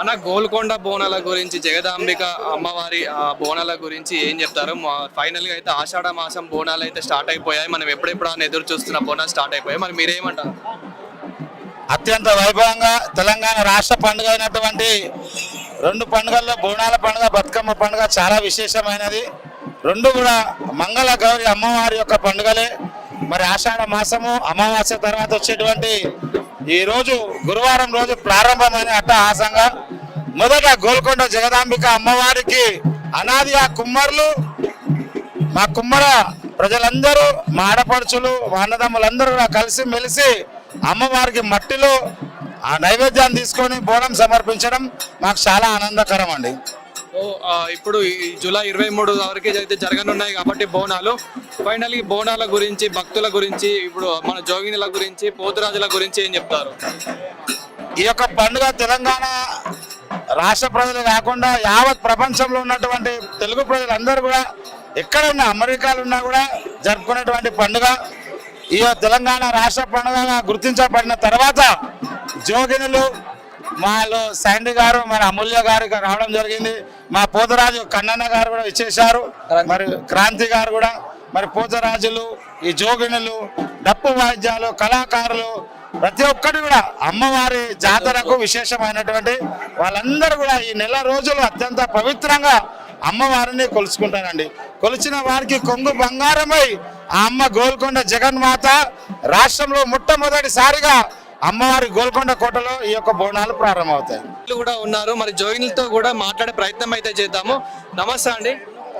అన్న గోల్కొండ బోనాల గురించి జగదాంబిక అమ్మవారి బోనాల గురించి ఏం చెప్తారు? ఫైనల్గా అయితే ఆషాఢ మాసం బోనాలు అయితే స్టార్ట్ అయిపోయాయి. మనం ఎప్పుడెప్పుడు అని ఎదురు చూస్తున్న బోనాలు స్టార్ట్ అయిపోయాయి. మరి మీరేమంటారు? అత్యంత వైభవంగా తెలంగాణ రాష్ట్ర పండుగ అయినటువంటి రెండు పండుగల్లో బోనాల పండుగ బతుకమ్మ పండుగ చాలా విశేషమైనది. రెండు కూడా మంగళ గౌరి అమ్మవారి యొక్క పండుగలే. మరి ఆషాఢ మాసము అమావాస్య తర్వాత వచ్చేటువంటి ఈ రోజు గురువారం రోజు ప్రారంభమైన అట్టహాసంగా మొదట గోల్కొండ జగదాంబిక అమ్మవారికి అనాది ఆ కుమ్మర్లు మా కుమ్మర ప్రజలందరూ మా ఆడపడుచులు మా అన్నదమ్ములందరూ కలిసి మెలిసి అమ్మవారికి మట్టిలో ఆ నైవేద్యాన్ని తీసుకొని బోనం సమర్పించడం మాకు చాలా ఆనందకరం అండి. ఇప్పుడు ఈ జూలై ఇరవై మూడు వరకు అయితే జరగనున్నాయి కాబట్టి బోనాలు ఫైనల్ బోనాల గురించి భక్తుల గురించి ఇప్పుడు మన జోగినుల గురించి పోతురాజుల గురించి ఏం చెప్తారు? ఈ యొక్క పండుగ తెలంగాణ రాష్ట్ర ప్రజలు కాకుండా యావత్ ప్రపంచంలో ఉన్నటువంటి తెలుగు ప్రజలందరూ కూడా ఎక్కడున్నా అమెరికాలో ఉన్నా కూడా జరుపుకునేటువంటి పండుగ ఈ తెలంగాణ రాష్ట్ర పండుగగా గుర్తించబడిన తర్వాత జోగినులు మాలో శాండీ గారు మన అమూల్య గారు రావడం జరిగింది. మా పోతరాజు కన్నన్న గారు కూడా ఇచ్చేశారు మరి క్రాంతి గారు కూడా మరి పోతరాజులు ఈ జోగినులు డప్పు వాయిద్యాలు కళాకారులు ప్రతి ఒక్కటి కూడా అమ్మవారి జాతరకు విశేషమైనటువంటి వాళ్ళందరూ కూడా ఈ నెల రోజులు అత్యంత పవిత్రంగా అమ్మవారిని కొలుచుకుంటారండి. కొలిచిన వారికి కొంగు బంగారమై ఆ అమ్మ గోల్కొండ జగన్మాత రాష్ట్రంలో మొట్టమొదటిసారిగా అమ్మవారి గోల్కొండ కోటలో ఈ యొక్క బోనాలు ప్రారంభమవుతాయి. వీళ్ళు కూడా ఉన్నారు. మరి జోయిన్లతో కూడా మాట్లాడే ప్రయత్నం అయితే చేద్దాము. నమస్తే అండి.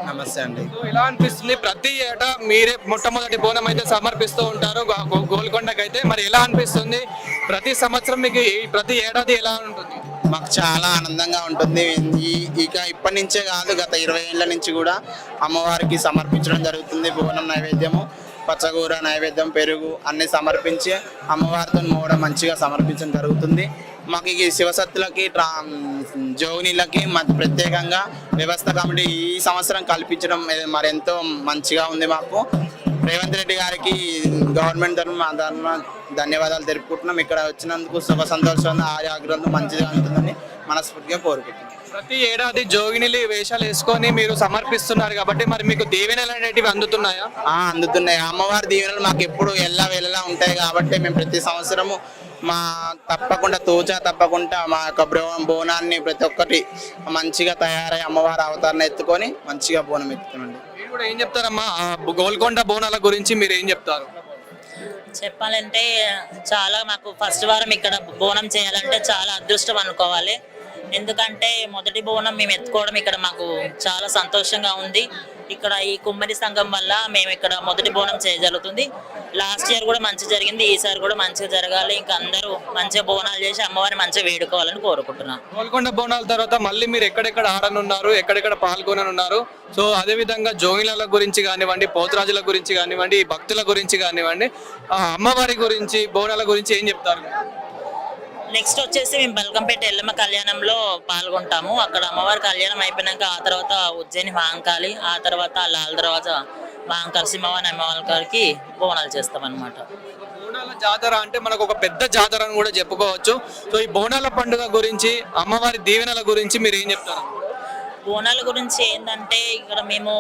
నమస్తే అండి. ఎలా అనిపిస్తుంది ప్రతి ఏటా మీరే మొట్టమొదటి బోనం అయితే సమర్పిస్తూ ఉంటారు గోల్కొండకి అయితే మరి ఎలా అనిపిస్తుంది? ప్రతి సంవత్సరం మీకు ప్రతి ఏడాది ఎలా ఉంటుంది? మాకు చాలా ఆనందంగా ఉంటుంది. ఈ ఇక ఇప్పటి నుంచే కాదు గత ఇరవై ఏళ్ళ నుంచి కూడా అమ్మవారికి సమర్పించడం జరుగుతుంది. బోనం నైవేద్యము పచ్చగూర నైవేద్యం పెరుగు అన్ని సమర్పించి అమ్మవారితో మోడ మంచిగా సమర్పించడం జరుగుతుంది. మాకు ఈ శివసత్తులకి ట్రా జోగినీలకి మాకు ప్రత్యేకంగా వ్యవస్థ కమిటీ ఈ సంవత్సరం కల్పించడం మరెంతో మంచిగా ఉంది మాకు. రేవంత్ రెడ్డి గారికి గవర్నమెంట్ తరఫున మా తరఫున ధన్యవాదాలు తెలుపుకుంటున్నాం. ఇక్కడ వచ్చినందుకు సుఖ సంతోషంగా ఆరోగ్యంతో మంచిగా ఉంటుందని మనస్ఫూర్తిగా కోరుకుంటున్నాం. ప్రతి ఏడాది జోగినిలి వేషాలు వేసుకొని మీరు సమర్పిస్తున్నారు కాబట్టి మరి మీకు దీవెనలు అనేటివి అందుతున్నాయా? ఆ, అందుతున్నాయి. అమ్మవారి దీవెనలు మాకు ఎప్పుడు ఎల్లా వెళ్ళలా ఉంటాయి కాబట్టి మేము ప్రతి సంవత్సరము మా తప్పకుండా తోచా తప్పకుండా మా యొక్క బ్రో- బోనాన్ని ప్రతి ఒక్కటి మంచిగా తయారై అమ్మవారి అవతారణ ఎత్తుకొని మంచిగా బోనం ఎత్తుతున్నాండి మీరు కూడా ఏం చెప్తారమ్మా? ఆ గోల్కొండ బోనాల గురించి మీరు ఏం చెప్తారు? చెప్పాలంటే చాలా మాకు ఫస్ట్ వారం ఇక్కడ బోనం చేయాలంటే చాలా అదృష్టం అనుకోవాలి. ఎందుకంటే మొదటి బోనం మేము ఎత్తుకోవడం ఇక్కడ మాకు చాలా సంతోషంగా ఉంది. ఇక్కడ ఈ కుమ్మరి సంఘం వల్ల మేము ఇక్కడ మొదటి బోనం చేయగలుగుతుంది లాస్ట్ ఇయర్ కూడా మంచి జరిగింది. ఈసారి కూడా మంచిగా జరగాలి. ఇంకా అందరూ మంచిగా బోనాలు చేసి అమ్మవారిని మంచిగా వేడుకోవాలని కోరుకుంటున్నాను గోల్కొండ బోనాల తర్వాత మళ్ళీ మీరు ఎక్కడెక్కడ ఆడనున్నారు ఎక్కడెక్కడ పాల్గొననున్నారు? సో అదే విధంగా జోగిల గురించి కానివ్వండి పోతురాజుల గురించి కానివ్వండి భక్తుల గురించి కానివ్వండి అమ్మవారి గురించి బోనాల గురించి ఏం చెప్తారు? నెక్స్ట్ వచ్చేసి మేము బల్కంపేట ఎల్లమ్మ కళ్యాణంలో పాల్గొంటాము. అక్కడ అమ్మవారి కళ్యాణం అయిపోయినాక ఆ తర్వాత ఉజ్జయిని మహంకాళి ఆ తర్వాత లాల్ దర్వాజా మహంకాళి సింహవాణి అమ్మవారికి బోనాలు చేస్తాం అనమాట బోనాల జాతర అంటే మనకు ఒక పెద్ద జాతర అని కూడా చెప్పుకోవచ్చు. సో ఈ బోనాల పండుగ గురించి అమ్మవారి దీవెనల గురించి మీరు ఏం చెప్తారు? బోనాల గురించి ఏంటంటే ఇక్కడ మేము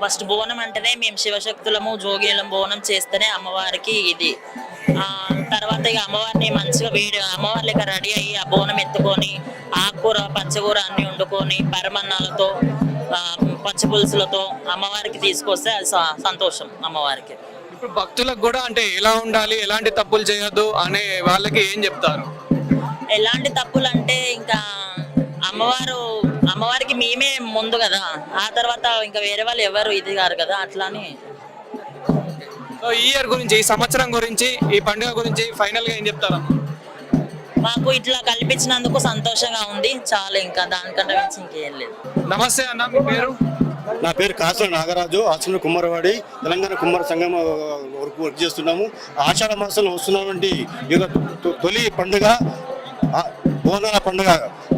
ఫస్ట్ బోనం అంటేనే మేము శివశక్తులము జోగిలం బోనం చేస్తేనే అమ్మవారికి ఇది. ఆ తర్వాత ఇక అమ్మవారిని మంచిగా వేడి అమ్మవారి లెక్క రెడీ అయ్యి ఆ బోనం ఎత్తుకొని ఆకుకూర పచ్చకూర అన్ని వండుకొని పరమన్నాలతో ఆ, పచ్చి పులుసులతో అమ్మవారికి తీసుకొస్తే అది సంతోషం అమ్మవారికి. ఇప్పుడు భక్తులకు కూడా అంటే ఎలా ఉండాలి ఎలాంటి తప్పులు చేయొద్దు అనే వాళ్ళకి ఏం చెప్తారు? ఎలాంటి తప్పులు అంటే ఇంకా అమ్మవారు అమ్మవారికి మేమే ముందు కదా ఆ తర్వాత ఇంకా వేరే వాళ్ళు ఎవరు ఇది కారు కదా అట్లా అని సో ఈ ఇయర్ గురించి ఈ సంవత్సరం గురించి ఈ పండుగ గురించి ఫైనల్గా ఏం చెప్తారు మాకు ఇట్లా కల్పించినందుకు సంతోషంగా ఉంది. చాలా ఇంకా దానికంటే మించి ఇంకేం లేదు. నమస్తే అన్న మీ పేరు? నా పేరు కాసుల నాగరాజు ఆచరణ కుమ్మరవాడి తెలంగాణ కుమ్మర సంఘం వర్క్ వర్క్ చేస్తున్నాము. ఆషాఢ మాసంలో వస్తున్నటువంటి ఈ యొక్క తొ- తొలి పండుగ బోనాల పండుగ.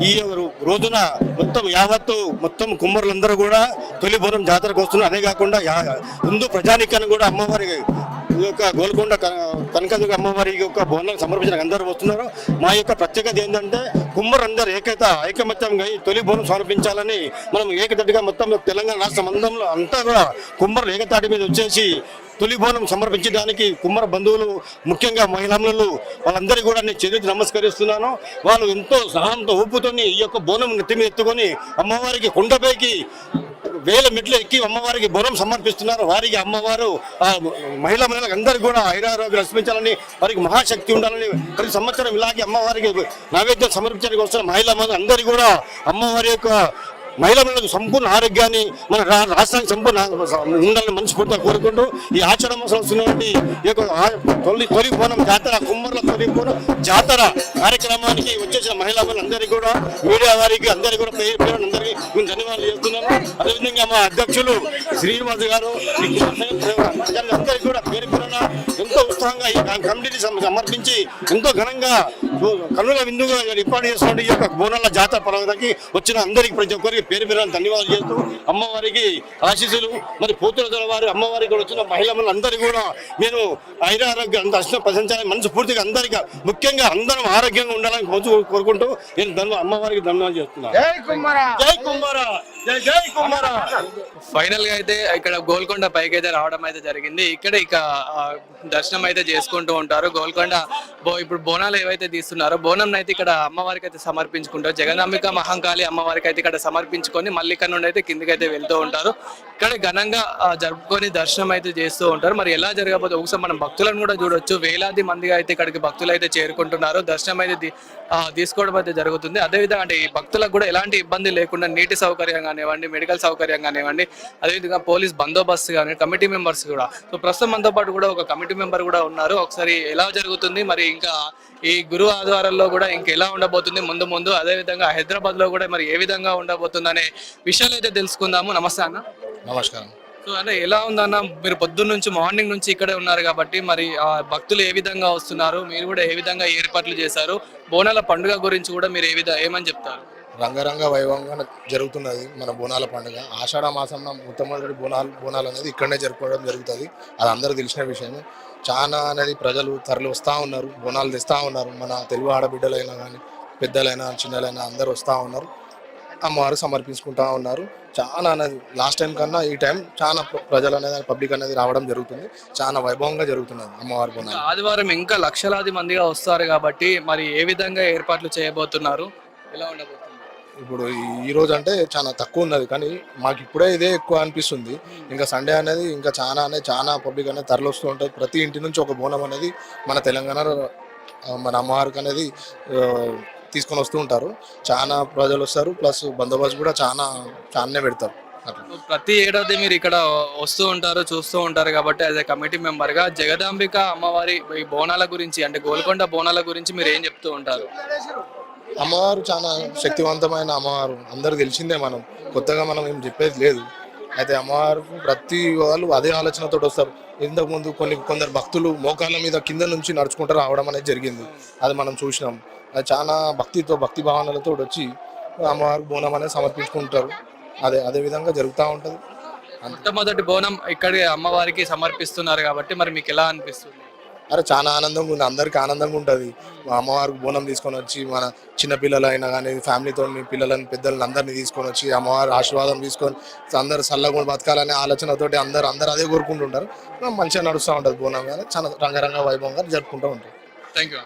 ఈ రోజున మొత్తం యావత్తు మొత్తం కుమ్మరులందరూ కూడా తొలి బోనం జాతరకు వస్తున్నారు. అదే కాకుండా హిందూ ప్రజానికాన్ని కూడా అమ్మవారి ఈ యొక్క గోల్కొండ క- కనకదుర్గ అమ్మవారి యొక్క బోనాలు సమర్పించడానికి అందరూ వస్తున్నారు. మా యొక్క ప్రత్యేకత ఏంటంటే కుమ్మరందరూ ఏకైత ఐకమత్యంగా తొలి బోనం సమర్పించాలని మనం ఏకతటిగా మొత్తం తెలంగాణ రాష్ట్ర మందంలో అంతా కూడా కుమ్మరులు ఏకతాటి మీద వచ్చేసి తొలి బోనం సమర్పించడానికి కుమ్మర బంధువులు ముఖ్యంగా మహిళలు వాళ్ళందరికీ కూడా నేను చేతి నమస్కరిస్తున్నాను. వాళ్ళు ఎంతో సహనంతో ఊపుతోని ఈ యొక్క బోనం నెత్తి మీద ఎత్తుకొని అమ్మవారికి కొండపైకి వేల మెట్లు ఎక్కి అమ్మవారికి బురం సమర్పిస్తున్నారు. వారికి అమ్మవారు మహిళా మహిళలకు అందరికీ కూడా ఐరారోగ్యం రక్షించాలని వారికి మహాశక్తి ఉండాలని ప్రతి సంవత్సరం ఇలాగే అమ్మవారికి నైవేద్యం సమర్పించడానికి వస్తున్న మహిళా మహిళలు అందరికీ కూడా అమ్మవారి యొక్క మహిళలకు సంపూర్ణ ఆరోగ్యాన్ని మన రాష్ట్రానికి సంపూర్ణ ఉండాలని మనస్ఫూర్తిగా కోరుకుంటూ ఈ ఆచరణ వస్తున్నటువంటి ఈ యొక్క తొలి తొలి జాతర కుమ్మర్ల తొలి జాతర కార్యక్రమానికి వచ్చేసిన మహిళా అందరికీ కూడా మీడియా వారికి అందరికీ కూడా పేరు పేరు అందరికీ మేము ధన్యవాదాలు చేస్తున్నాను అదేవిధంగా మా అధ్యక్షులు శ్రీనివాస్ గారు అందరికీ కూడా ఎంతో ఉత్సాహంగా ఈ కమిటీని సమ- సమర్పించి ఎంతో ఘనంగా కన్నుల విందుగా ఏర్పాటు చేస్తున్న ఈ యొక్క బోనాల జాతర పర్వతానికి వచ్చిన అందరికీ ప్రతి ఒక్కరికి పేరు పేరు ధన్యవాదాలు చేస్తూ అమ్మవారికి ఆశీస్సులు మరి పోతుల వారి అమ్మవారికి కూడా వచ్చిన మహిళలు అందరికీ కూడా నేను ఐరారోగ్యం అంత అష్టం ప్రశంసాలని మనసు పూర్తిగా అందరికీ ముఖ్యంగా అందరం ఆరోగ్యంగా ఉండాలని కోరు- కోరుకుంటూ నేను ధన్య అమ్మవారికి ధన్యవాదాలు చేస్తున్నాను. జై కుమారా జై జై కుమారా ఫైనల్గా అయితే ఇక్కడ గోల్కొండ పైకి అయితే రావడం అయితే జరిగింది. ఇక్కడ ఇక దర్శనం అయితే చేసుకుంటూ ఉంటారు గోల్కొండ బో ఇప్పుడు బోనాలు ఏవైతే తీస్తున్నారో బోనం అయితే ఇక్కడ అమ్మవారికి అయితే సమర్పించుకుంటారు. జగదాంబిక మహంకాళి అమ్మవారికి అయితే ఇక్కడ సమర్పించుకొని మళ్ళీ ఇక్కడ నుండి అయితే కిందికి అయితే వెళ్తూ ఉంటారు. ఇక్కడ ఘనంగా జరుపుకొని దర్శనం అయితే చేస్తూ ఉంటారు. మరి ఎలా జరగబోతే ఒకసారి మనం భక్తులను కూడా చూడొచ్చు. వేలాది మందిగా అయితే ఇక్కడికి భక్తులు అయితే చేరుకుంటున్నారు. దర్శనం అయితే తీసుకోవడం అయితే జరుగుతుంది. అదేవిధంగా అంటే ఈ భక్తులకు కూడా ఎలాంటి ఇబ్బంది లేకుండా నీటి సౌకర్యం కానివ్వండి మెడికల్ సౌకర్యం కానివ్వండి అదేవిధంగా పోలీస్ బందోబస్తు కానీ కమిటీ మెంబర్స్ కూడా. సో ప్రస్తుతం మనతో పాటు కూడా ఒక కమిటీ మెంబర్ కూడా ఉన్నారు. ఒకసారి ఎలా జరుగుతుంది? మరి ఇంకా ఈ గురు ఆదివారాల్లో కూడా ఇంకా ఎలా ఉండబోతుంది? ముందు ముందు అదేవిధంగా హైదరాబాద్లో కూడా మరి ఏ విధంగా ఉండబోతుంది అనే విషయాలు అయితే తెలుసుకుందాము. నమస్తే అన్న. నమస్కారం. సో అంటే ఎలా ఉందన్న మీరు పొద్దున్న నుంచి మార్నింగ్ నుంచి ఇక్కడే ఉన్నారు కాబట్టి మరి ఆ భక్తులు ఏ విధంగా వస్తున్నారు? మీరు కూడా ఏ విధంగా ఏర్పాట్లు చేశారు? బోనాల పండుగ గురించి కూడా మీరు ఏ విధంగా ఏమని చెప్తారు? రంగరంగ వైభవంగా జరుగుతున్నది మన బోనాల పండుగ. ఆషాఢ మాసంలో మొట్టమొదటి బోనాలు బోనాలు అనేది ఇక్కడనే జరుపుకోవడం జరుగుతుంది. అది అందరూ తెలిసిన విషయమే. చాలా అనేది ప్రజలు తరలి వస్తూ ఉన్నారు బోనాలు తెస్తూ ఉన్నారు. మన తెలుగు ఆడబిడ్డలైనా కానీ పెద్దలైనా చిన్నలైనా అందరూ వస్తూ ఉన్నారు. అమ్మవారు సమర్పించుకుంటా ఉన్నారు. చాలా అనేది లాస్ట్ టైం కన్నా ఈ టైం చాలా ప్రజలు అనేది పబ్లిక్ అనేది రావడం జరుగుతుంది. చాలా వైభవంగా జరుగుతున్నది అమ్మవారి బోనాలు. ఆదివారం ఇంకా లక్షలాది మందిగా వస్తారు కాబట్టి మరి ఏ విధంగా ఏర్పాట్లు చేయబోతున్నారు? ఎలా ఉండబోతుంది? ఇప్పుడు ఈ- రోజు అంటే చాలా తక్కువ ఉన్నది. కానీ మాకు ఇప్పుడే ఇదే ఎక్కువ అనిపిస్తుంది. ఇంకా సండే అనేది ఇంకా చాలా అనేది చాలా పబ్లిక్ అనేది తరలిస్తూ ఉంటుంది. ప్రతి ఇంటి నుంచి ఒక బోనం అనేది మన తెలంగాణ మన అమ్మవారికి అనేది తీసుకొని వస్తూ ఉంటారు. చాలా ప్రజలు వస్తారు. ప్లస్ బందోబస్తు కూడా చాలా చాలానే పెడతారు. ప్రతి ఏడాది మీరు ఇక్కడ వస్తూ ఉంటారు చూస్తూ ఉంటారు కాబట్టి యాజ్ ఎ కమిటీ మెంబర్గా జగదాంబిక అమ్మవారి బోనాల గురించి అంటే గోల్కొండ బోనాల గురించి మీరు ఏం చెప్తూ ఉంటారు? అమ్మవారు చాలా శక్తివంతమైన అమ్మవారు. అందరు తెలిసిందే మనం. కొత్తగా మనం ఏం చెప్పేది లేదు. అయితే అమ్మవారు ప్రతి వాళ్ళు అదే ఆలోచనతో వస్తారు. ఇంతకుముందు కొన్ని కొందరు భక్తులు మోకాళ్ళ మీద కింద నుంచి నడుచుకుంటూ రావడం అనేది జరిగింది. అది మనం చూసినాం. అది చాలా భక్తితో భక్తి భావనలతో వచ్చి అమ్మవారు బోనం అనేది సమర్పించుకుంటారు. అదే అదే విధంగా జరుగుతూ ఉంటుంది. మొట్టమొదటి బోనం ఇక్కడ అమ్మవారికి సమర్పిస్తున్నారు కాబట్టి మరి మీకు ఎలా అనిపిస్తుంది? అరే చాలా ఆనందంగా ఉంది. అందరికి ఆనందంగా ఉంటుంది. మా అమ్మవారికి బోనం తీసుకొని వచ్చి మన చిన్నపిల్లలు అయినా కానీ ఫ్యామిలీతో పిల్లలని పెద్దలని అందరినీ తీసుకొని వచ్చి అమ్మవారి ఆశీర్వాదం తీసుకొని అందరు చల్లగా బతకాలనే ఆలోచనతోటి అందరు అందరు అదే కోరుకుంటుంటారు. మంచిగా నడుస్తూ ఉంటుంది బోనం కానీ చాలా రంగరంగ వైభవంగా జరుపుకుంటూ ఉంటారు థ్యాంక్ యూ